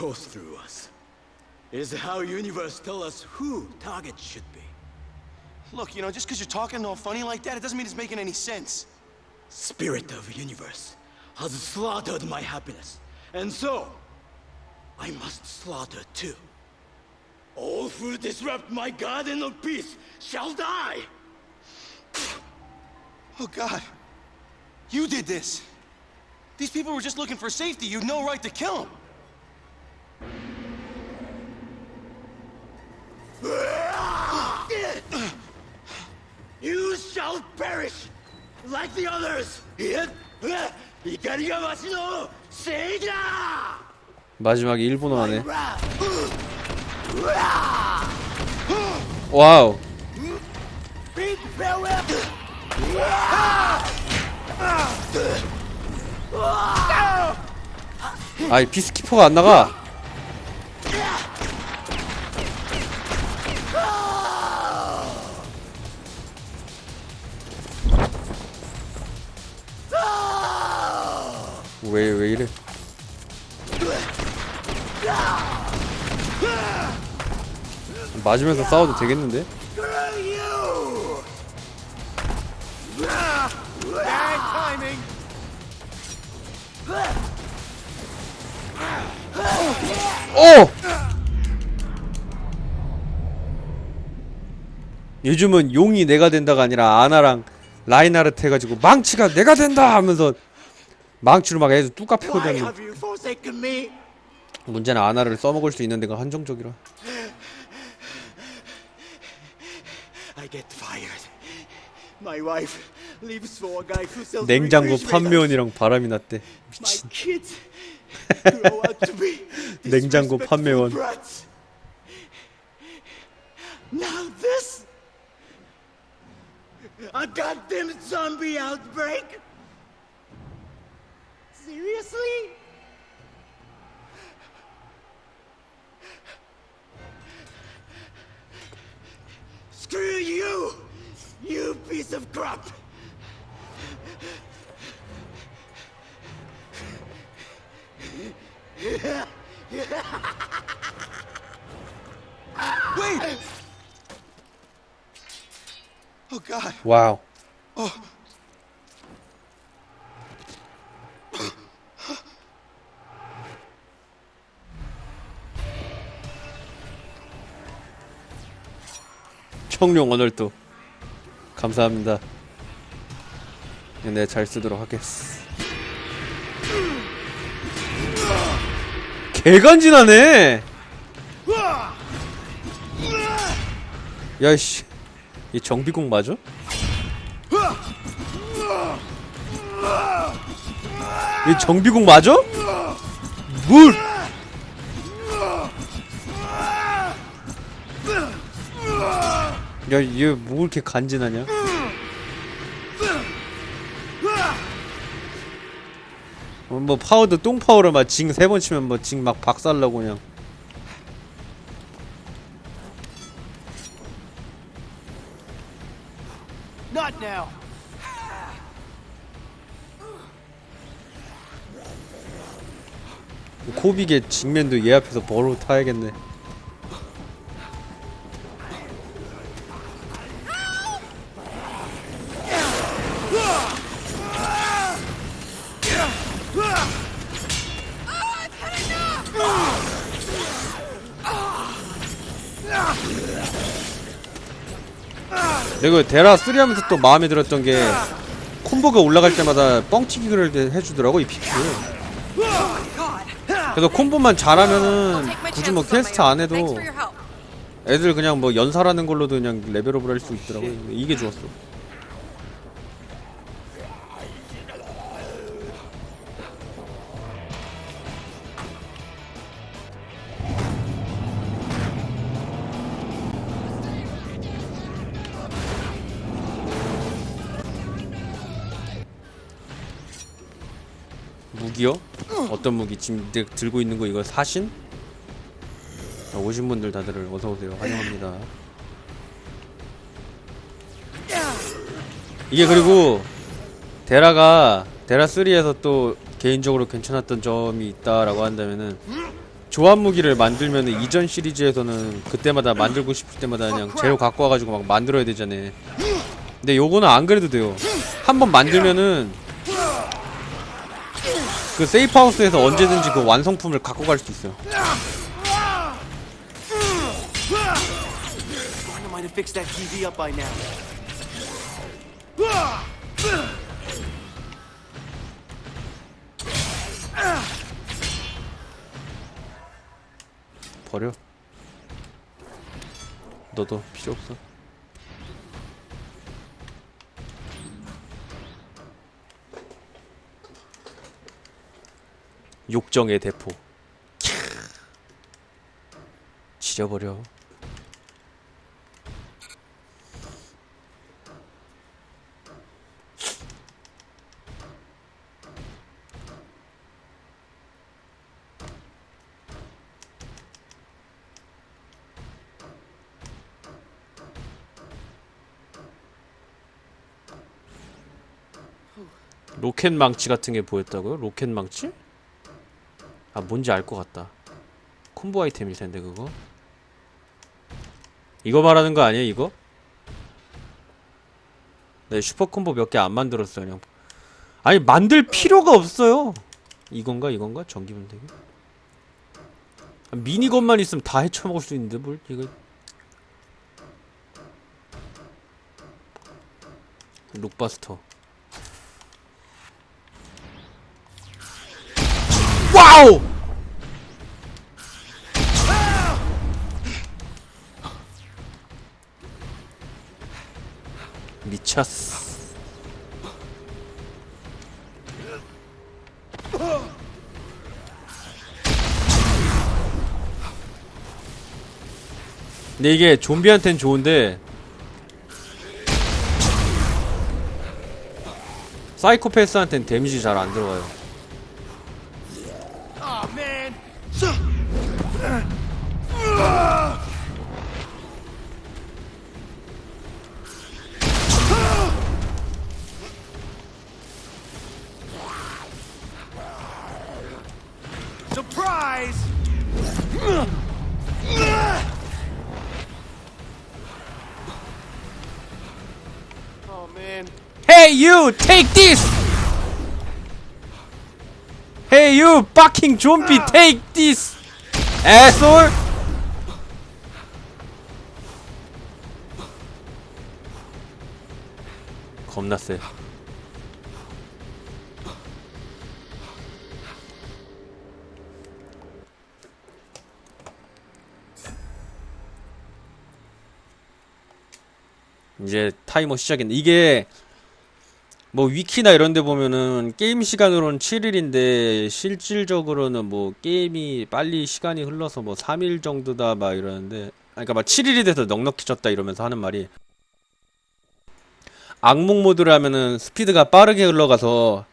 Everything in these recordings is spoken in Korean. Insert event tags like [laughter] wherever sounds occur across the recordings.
course through us. Is how universe tell us who target should be. Look, you know, just because you're talking all funny like that, it doesn't mean it's making any sense. Spirit of universe has slaughtered my happiness, and so I must slaughter too. All who disrupt my garden of peace shall die. Oh, God. You did this. These people were just looking for safety. You'd no right to kill them. You shall perish like the others. 이가리가 마시노 세이다. 마지막에 일본어 하네. 와우. 아이 비스키퍼가 안 나가. 왜 왜 이래? 맞으면서 싸워도 되겠는데? 오! 요즘은 용이 내가 된다가 아니라 아나랑 라인하르트 해가지고 망치가 내가 된다 하면서 망치로 막 해서 뚜까 패고 다니는? 문제는 아나를 써먹을 수 있는 데가 한정적이라 냉장고. 판매원이랑 바람이 났대 미친 냉장고 판매원. Now this a goddamn zombie outbreak. Seriously? Screw you, you piece of crap. Wait! Oh, God. 와우 oh. 청룡 오늘도 감사합니다 네 잘 쓰도록 하겠어 개간지나네 야이씨 이 정비공 맞아? 이 정비공 맞아? 물! 야, 얘 뭐 이렇게 간지나냐? 어, 뭐 파우더 똥 파우더 막징 세 번 치면 뭐 징 막 박살나고 그냥 Not now. 코빅의 직맨도 얘 앞에서 버로 타야겠네. 내가 데라 3 하면서 또 마음에 들었던 게 콤보가 올라갈 때마다 뻥튀기를 해주더라고 이 피키를. 그래서 콤보만 잘하면은 굳이 뭐 퀘스트 안 해도 애들 그냥 뭐 연사라는 걸로도 그냥 레벨업을 할 수 있더라고. 이게 좋았어. 무기요? 어떤 무기? 지금 들- 들고 있는 거 이거 사신? 자, 오신 분들 다들 어서 오세요. 환영합니다. 이게 그리고 데라가 데라 3에서 또 개인적으로 괜찮았던 점이 있다라고 한다면은 조합 무기를 만들면 이전 시리즈에서는 그때마다 만들고 싶을 때마다 그냥 재료 갖고 와가지고 막 만들어야 되잖아. 근데 요거는 안 그래도 돼요. 한번 만들면은 그 세이프 하우스에서 언제든지 그 완성품을 갖고 갈 수 있어요. 버려. 너도 필요 없어. 욕정의 대포. 캬. 지려버려. 로켓 망치 같은 게 보였다고요? 로켓 망치? 아 뭔지 알 것 같다. 콤보 아이템일 텐데 그거. 이거 말하는 거 아니에요 이거? 네 슈퍼 콤보 몇 개 안 만들었어요 그냥. 아니 만들 필요가 없어요. 이건가 이건가 전기 분대기? 아, 미니건만 있으면 다 헤쳐먹을 수 있는데 뭘 이거? 룩바스터. 와우! 미쳤어. 근데 이게 좀비한텐 좋은데 사이코패스한텐 데미지 잘 안 들어가요. Hey you, take this! Hey you, fucking zombie, take this! Asshole! 겁나 세. 이제 타이머 시작했네. 이게 뭐 위키나 이런 데 보면은 게임 시간으로는 7일인데 실질적으로는 뭐 게임이 빨리 시간이 흘러서 뭐 3일 정도다 막 이러는데 그러니까 막 7일이 돼서 넉넉히 졌다 이러면서 하는 말이 악몽 모드를 하면은 스피드가 빠르게 흘러가서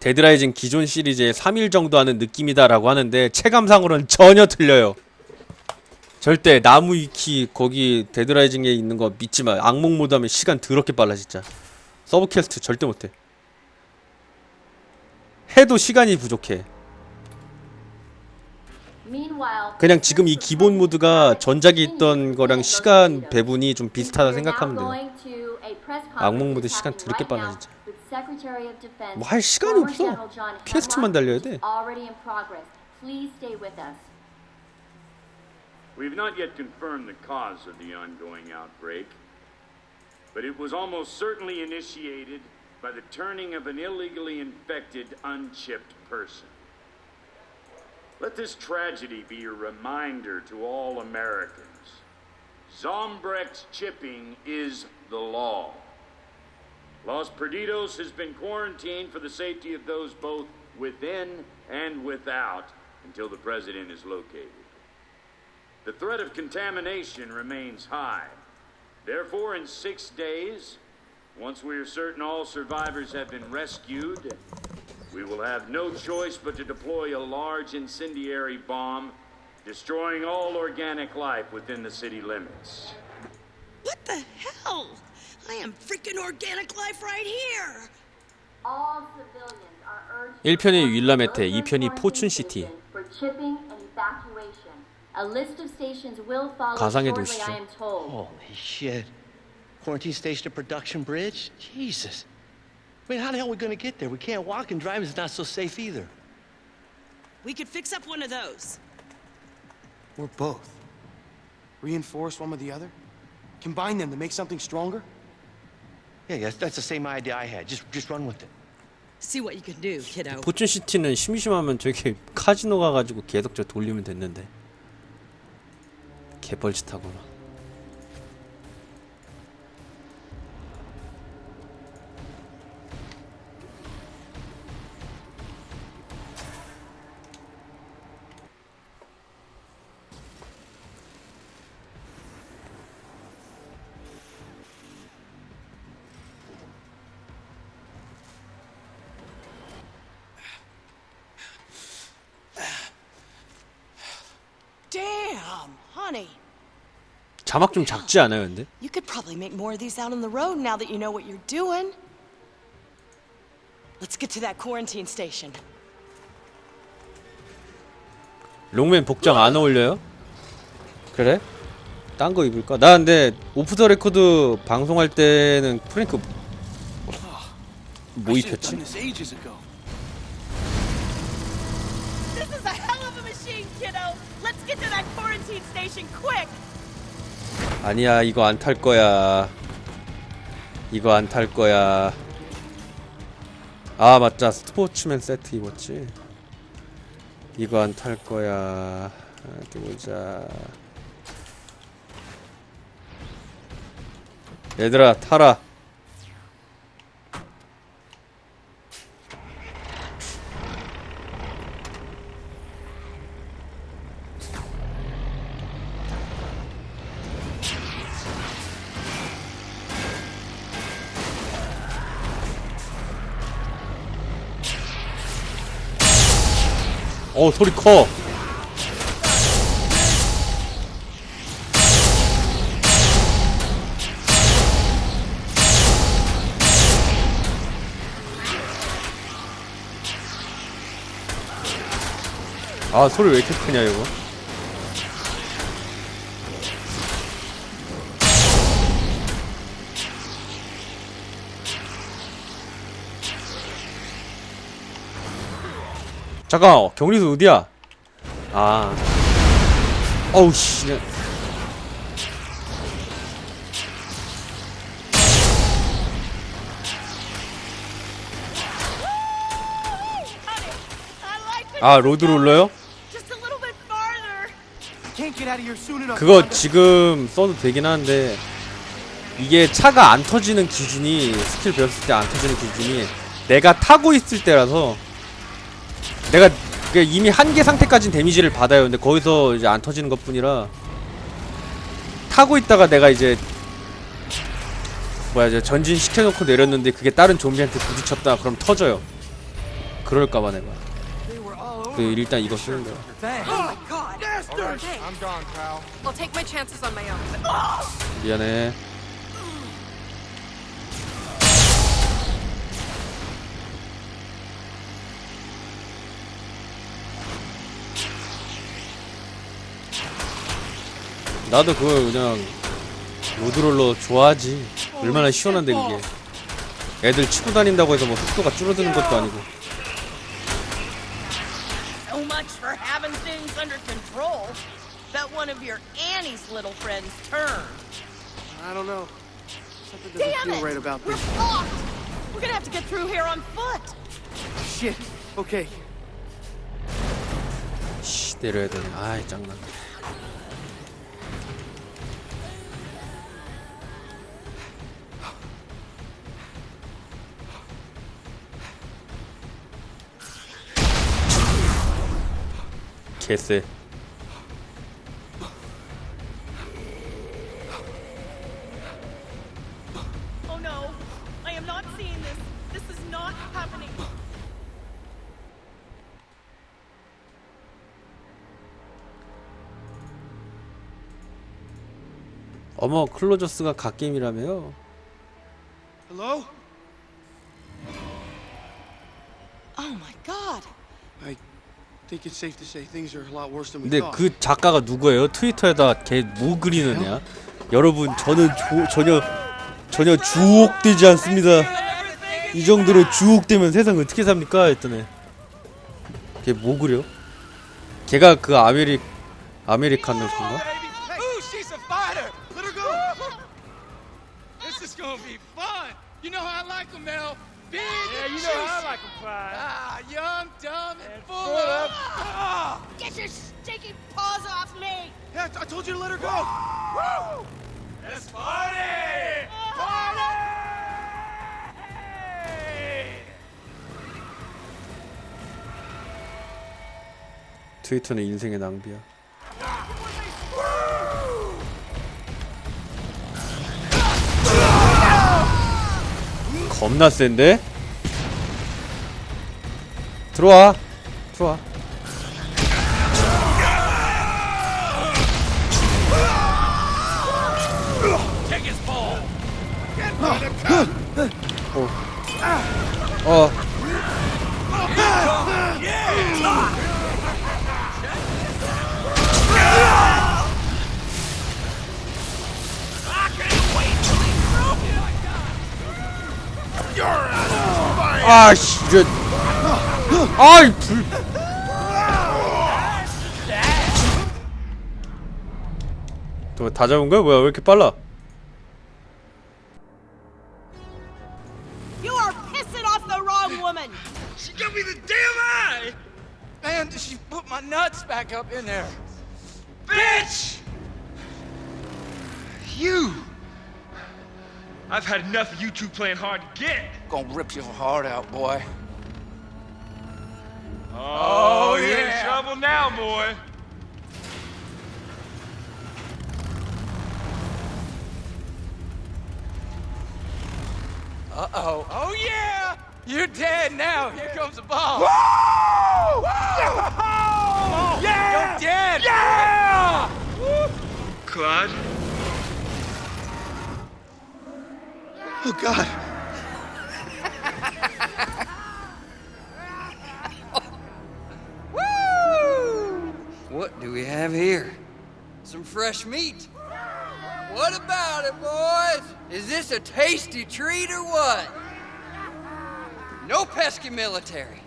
데드라이징 기존 시리즈의 3일 정도 하는 느낌이다라고 하는데 체감상으로는 전혀 틀려요. 절대 나무 위키 거기 데드라이징에 있는 거 믿지 마. 악몽 모드 하면 시간 더럽게 빨라 진짜. 서브 퀘스트 절대 못해. 해도 시간이 부족해. 그냥 지금 이 기본 모드가 전작에 있던 거랑 시간 배분이 좀 비슷하다 생각하면 돼요. 악몽 모드 시간 더럽게 빨라 진짜. 뭐 할 시간이 없어. 퀘스트만 달려야 돼. We've not yet confirmed the cause of the ongoing outbreak, but it was almost certainly initiated by the turning of an illegally infected, unchipped person. Let this tragedy be a reminder to all Americans. Zombrex chipping is the law. Los Perdidos has been quarantined for the safety of those both within and without until the president is located. The threat of contamination remains high. Therefore, in six days, once we are certain all survivors have been rescued, we will have no choice but to deploy a large incendiary bomb, destroying all organic life within the city limits. What the hell? I am freaking organic life right here. 1편이 윌라메테, 2편이 포춘시티. 가상의 도시죠. I am told. Holy shit. Quarantine station at Production Bridge? Jesus. I mean, how the hell are we gonna get there? We can't walk and driving is not so safe either. We could fix up one of those. Or both. Reinforce one with the other? Combine them to make something stronger? Yeah, yes, that's the same idea I had. Just, just run with it. See what you can do, kiddo. 포춘 시티는 심심하면 저기 카지노 가가지고 계속 저 돌리면 됐는데 개뻘짓하구나. 자막 좀 작지 않아요, 근데? You could probably make more of these out on the road now that you know what you're doing. Let's get to that quarantine station. 롱맨 복장 안 어울려요? 그래? 딴 거 입을까? 나 근데 오프 더 레코드 방송할 때는 프랭크 뭐 입혔지? this is a hell of a machine, kiddo. Let's get to that quarantine station quick. 아니야 이거 안 탈 거야. 이거 안 탈 거야. 아 맞다. 스포츠맨 세트 입었지. 이거 안 탈 거야. 어디 보자. 얘들아 타라 어 소리 커. 아 소리 왜 이렇게 크냐 이거 잠깐 격리소 어디야 아 어우 씨. 아 로드롤러요? 그거. 지금 써도 되긴 하는데 이게 차가 안 터지는 기준이 스킬 배웠을 때 안 터지는 기준이 내가 타고 있을 때라서 내가 그 이미 한계 상태까지는 데미지를 받아요. 근데 거기서 이제 안 터지는 것 뿐이라. 타고 있다가 내가 이제 뭐야 이제 전진 시켜놓고 내렸는데 그게 다른 좀비한테 부딪혔다. 그럼 터져요. 그럴까봐 내가. 그 일단 이거 쓰는 거야. I'm gone, pal. I'll take my chances on my own. 미안해 나도 그걸 그냥 로드롤러 좋아하지 얼마나 시원한데 그게 애들 치고 다닌다고 해서 뭐 속도가 줄어드는 것도 아니고 So much for having things under control. Bet one of your Annie's little friends turned. I don't know. Something doesn't Damn feel it! right about We're this. fucked. We're gonna have to get through here on foot. Shit. Okay. 씨 내려야 되네 아이 짱나 개쎄 Oh no, I am not seeing this. This is not happening. 어머 클로저스가 갓게임이라며요 Hello? Oh my god. I 근데 thought. 그 작가가 누구예요? 트위터에다 걔 뭐 그리는 애야? 여러분 저는 조, 전혀 전혀 주옥되지 않습니다. 이 정도로 주옥되면 세상 어떻게 삽니까? 했더니 걔 뭐 그려? 걔가 그 아메리 아메리카노인가? Big yeah, you know how I like them, Clyde. Ah, young, dumb, and, full, of. Ah. Get your sticky paws off me! Yeah, I told you to let her go. Woo! Let's party! Party! 트위터는 인생의 낭비야. 겁나 센데? 들어와. 들어와. 어. 어. 아씨, 이제. 아이, 불. 또 다 잡은 거야? 뭐야? 왜 이렇게 빨라? Had enough of you two playing hard to get. Gonna rip your heart out, boy. Oh, you're in trouble now, boy. Uh oh. Oh, yeah! You're dead now. Here comes the ball. Yeah! [laughs] You're dead! Yeah! Claude? Oh, God. [laughs] What do we have here? Some fresh meat. What about it, boys? Is this a tasty treat or what? No pesky military.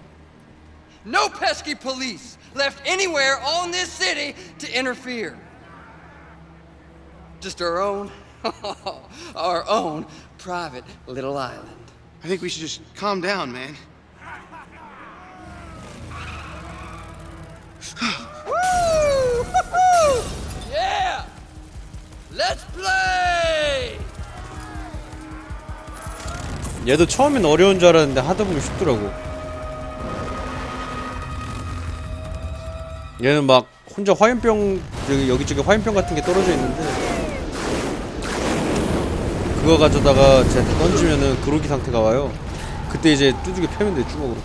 No pesky police left anywhere on this city to interfere. Just our own, our own private little island. I think we should just calm down, man. Woo! Yeah! Let's play! 얘도 처음엔 어려운 줄 알았는데 하다 보면 쉽더라고. 얘는 막 혼자 화염병 여기 여기저기 화염병 같은 게 떨어져 있는데 그거 가져다가 제가 던지면은 그로기 상태가 와요. 그때 이제 두둑이 패면 돼 주먹으로.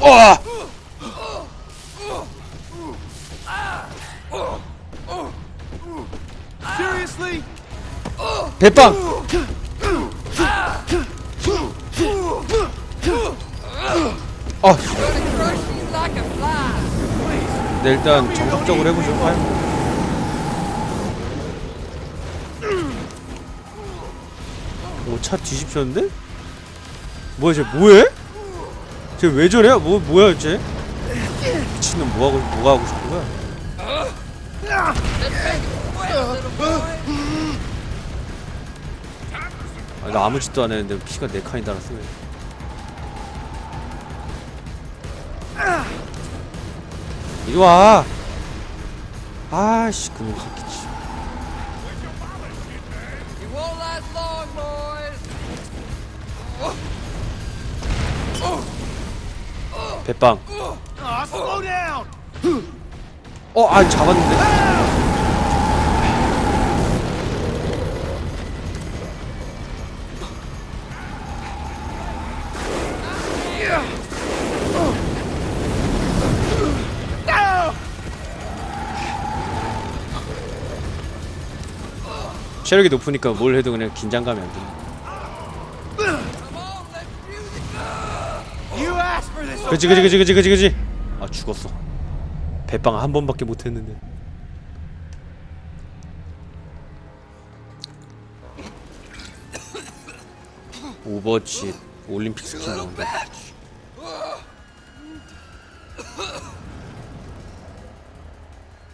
와! Seriously? 대빵! Fly. 네, 일단 정석적으로 해보죠. 화염. 오, 차 뒤집혔는데? 뭐야, 쟤 뭐해? 쟤 왜 저래? 뭐, 뭐야, 쟤? 미친놈 뭐하고, 뭐가 하고 싶은 거야? 아, 나 아무 짓도 안 했는데 피가 네 칸이 달았어. 이리 와. 아씨, 그놈 새끼. 씨. You won't last long, boys. 배빵. 어, 아, 잡았는데? 체력이 높으니까 뭘 해도 그냥 긴장감이 안 든다. 그지 그지 그지 그지 그지 그지. 아 죽었어. 배빵 한 번밖에 못 했는데. 오버워치 올림픽 스킨 나온다.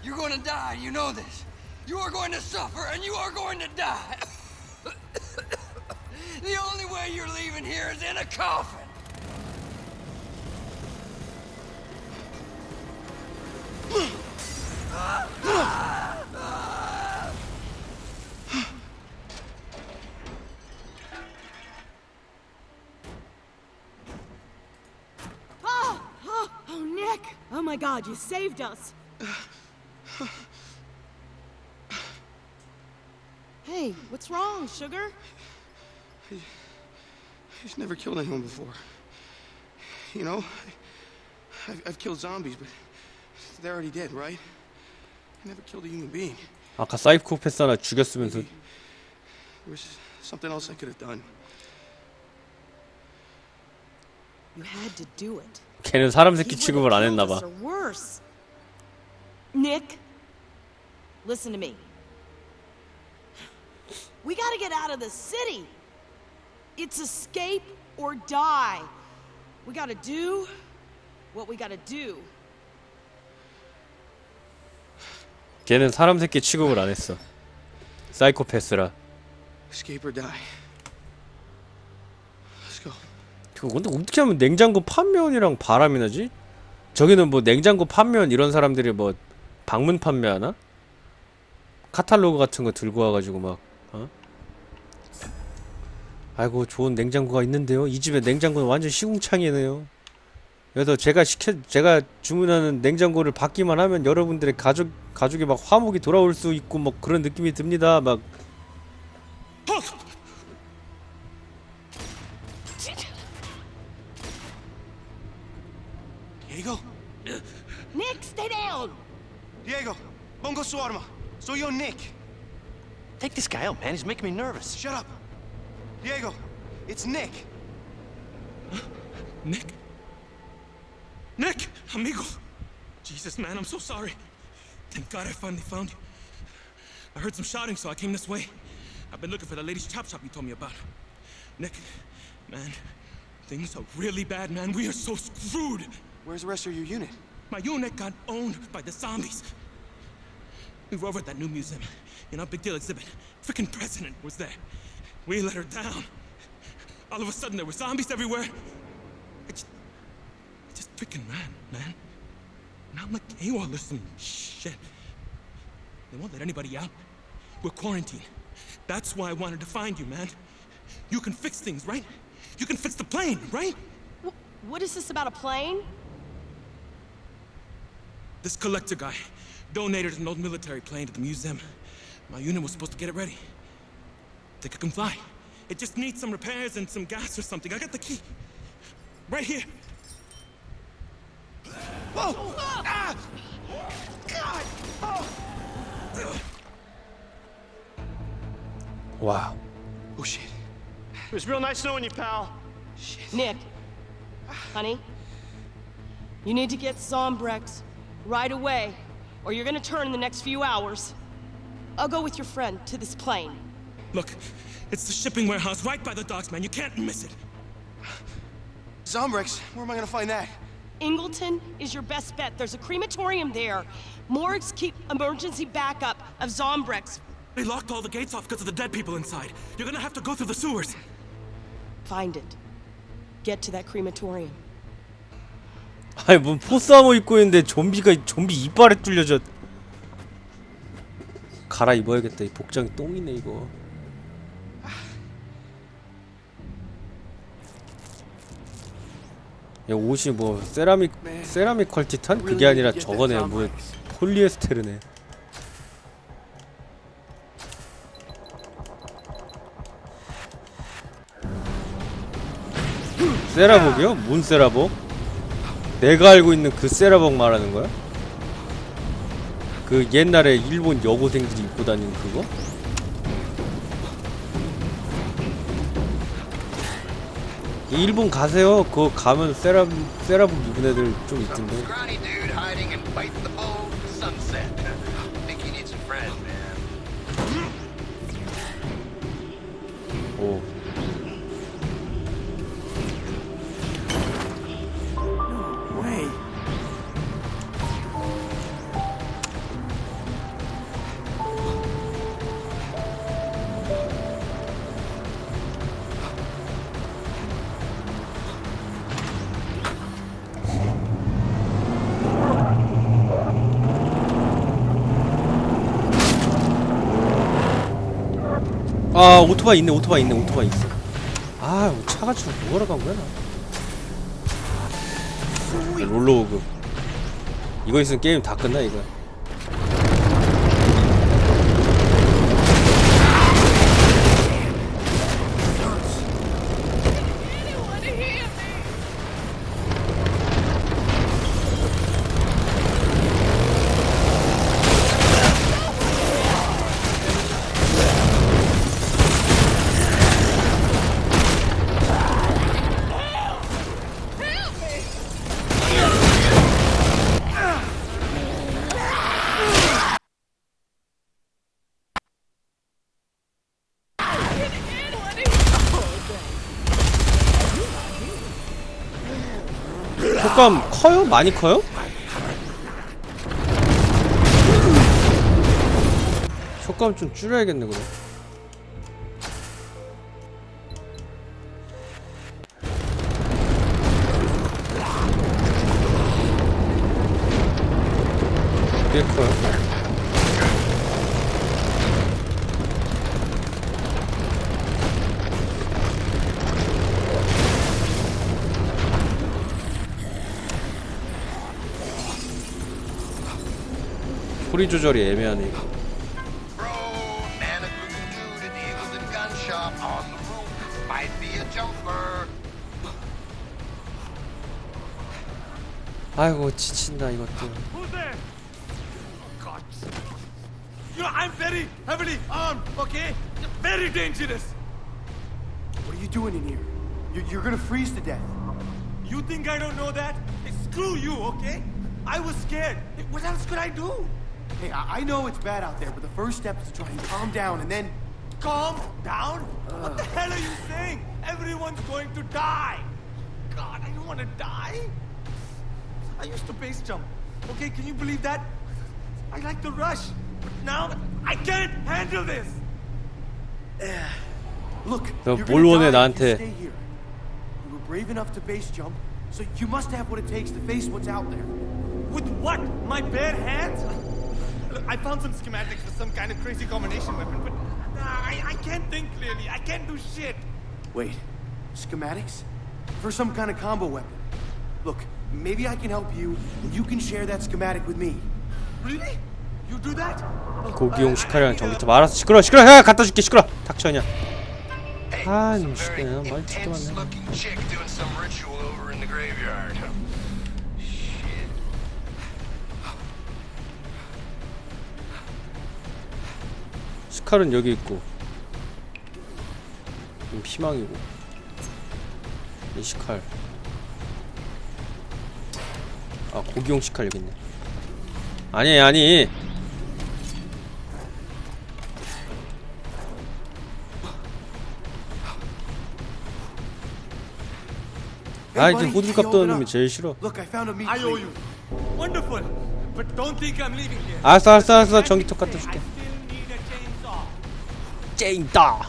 You're going to die, you know this. You are going to suffer, and you are going to die. the only way you're leaving here is in a coffin. Oh, oh, oh, Nick! Oh my god, you saved us! hey, what's wrong, sugar? He's never killed anyone before. You know, I've, I've killed zombies, but they're already dead, right? I never killed a human being. 아까 사이코패스 하나 죽였으면서 There was something else I could have done. You had to do it. 걔는 사람 새끼 He 취급을 안 would've 했나 killed 봐. us or worse. Nick, listen to me. We gotta get out of the city. It's escape or die. We gotta do what we gotta do. 걔는 사람 새끼 취급을 안 했어. 사이코패스라. Escape or die. Let's go. 그 근데 어떻게 하면 냉장고 판매원이랑 바람이 나지? 저기는 뭐 냉장고 판매원 이런 사람들이 뭐 방문 판매하나? 카탈로그 같은 거 들고 와가지고 막 어? 아이고 좋은 냉장고가 있는데요. 이 집에 냉장고는 완전 시궁창이네요. 그래서 제가 시켜 제가 주문하는 냉장고를 받기만 하면 여러분들의 가족 가족의 막 화목이 돌아올 수 있고 뭐 그런 느낌이 듭니다. 막 Diego? Nick, stay down! Diego! Bongo su arma. Soy yo, Nick. Take this guy out, man. He's making me nervous. Shut up. Diego, it's Nick. [gasps] Nick? Nick! Amigo! Jesus, man, I'm so sorry. Thank God I finally found you. I heard some shouting, so I came this way. I've been looking for the lady's chop shop you told me about. Nick, man, things are really bad, man. We are so screwed. Where's the rest of your unit? My unit got owned by the zombies. We were over at that new museum, in our big deal exhibit. Frickin' president was there. We let her down. All of a sudden, there were zombies everywhere. I just, I just freaking ran, man. Now I'm like AWOL or some shit. They won't let anybody out. We're quarantined. That's why I wanted to find you, man. You can fix things, right? You can fix the plane, right? Wh- What is this about a plane? This collector guy donated an old military plane to the museum. My unit was supposed to get it ready. Think it can fly. It just needs some repairs and some gas or something. I got the key. Right here. Whoa! Ah! God! Oh! 와. Oh shit. It was real nice knowing you, pal. Nick, honey, you need to get Zombrex right away, or you're gonna turn in the next few hours. I'll go with your friend to this plane. Look, it's the shipping warehouse right by the docks, man. You can't miss it. Zombrex, where am I gonna find that? Ingleton is your best bet. There's a crematorium there. Morgues keep emergency backup of Zombrex. They locked all the gates off because of the dead people inside. You're gonna have to go through the sewers. Find it. Get to that crematorium. 아니 뭔 포스아머 입고 있는데 좀비가 좀비 이빨에 뚫려져. 갈아 입어야겠다. 이 복장이 똥이네 이거. 야 옷이 뭐 세라믹 세라믹 퀄티탄 그게 아니라 저거네 뭐 폴리에스테르네. 세라복이요? 뭔 세라복? 내가 알고 있는 그 세라복 말하는 거야? 그 옛날에 일본 여고생들이 입고 다니는 그거? 일본 가세요. 그거 가면 세라 세라복 입은 애들 좀 있던데. 아 오토바이 있네 오토바이 있네 오토바이 있어. 아 차가 지금 뭐하러 간 거야 나. 롤러 오그. 이거 있으면 게임 다 끝나 이거. 효과음 커요? 많이 커요? 효과음 좀 줄여야겠네 그럼. 꽤 커요. 소리 조절이 애매하네 이거. Bro, man, a looking dude at the Eagleton gun shop on the roof. Might be a jumper. 아이고 지친다 이것도. Who's there? God. You know, I'm very heavily armed, okay? Very dangerous. What are you doing in here? You're, you're gonna freeze to death. You think I don't know that? Hey, screw you, okay? I was scared. Hey, What else could I do? Hey, I, I, know it's bad out there, but the first step is to try and calm down and then... Calm down? Uh. What the hell are you saying? Everyone's going to die! God, I don't want to die! I used to base jump. Okay, can you believe that? I like the rush, but now I can't handle this! [sighs] Look, you're gonna die if you stay here. You were brave enough to base jump, so you must have what it takes to face what's out there. With what? My bare hands? Look, I found some schematics for some kind of crazy combination weapon, but nah, I, I can't think clearly. I can't do shit. Wait, schematics? For some kind of combo weapon. Look, maybe I can help you, and you can share that schematic with me. Really? You do that? 고기용 시카리랑 전기톱 알아서 시끄러 시끄러 야 갖다 줄게 시끄러 닥쳐냐 Hey, 아 some 시끄러 very 말 진짜 intense 많네 칼은 여기 있고 이 피망이고 이 시칼 아 고기용 시칼 여기 있네 아니 아니 아 이제 호들갑 떠는 놈이 제일 싫어. 알았어 알았어 알았어 전기톱 갖다 줄게 chainsaw. ចេ인다.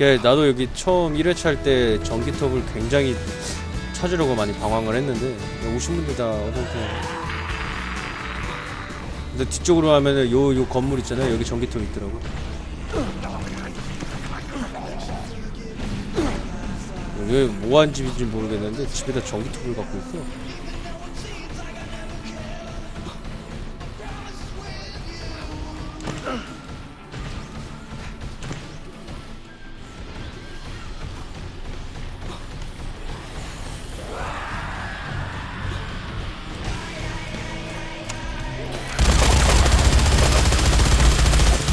예, 나도 여기 처음 1회차 할 때 전기톱을 굉장히 찾으려고 많이 방황을 했는데 오신 분들 다 어서오세요. 근데 뒤쪽으로 가면은 요, 요 건물 있잖아요. 여기 전기톱 있더라고. 여기 뭐한 집인지 모르겠는데 집에다 전기톱을 갖고 있어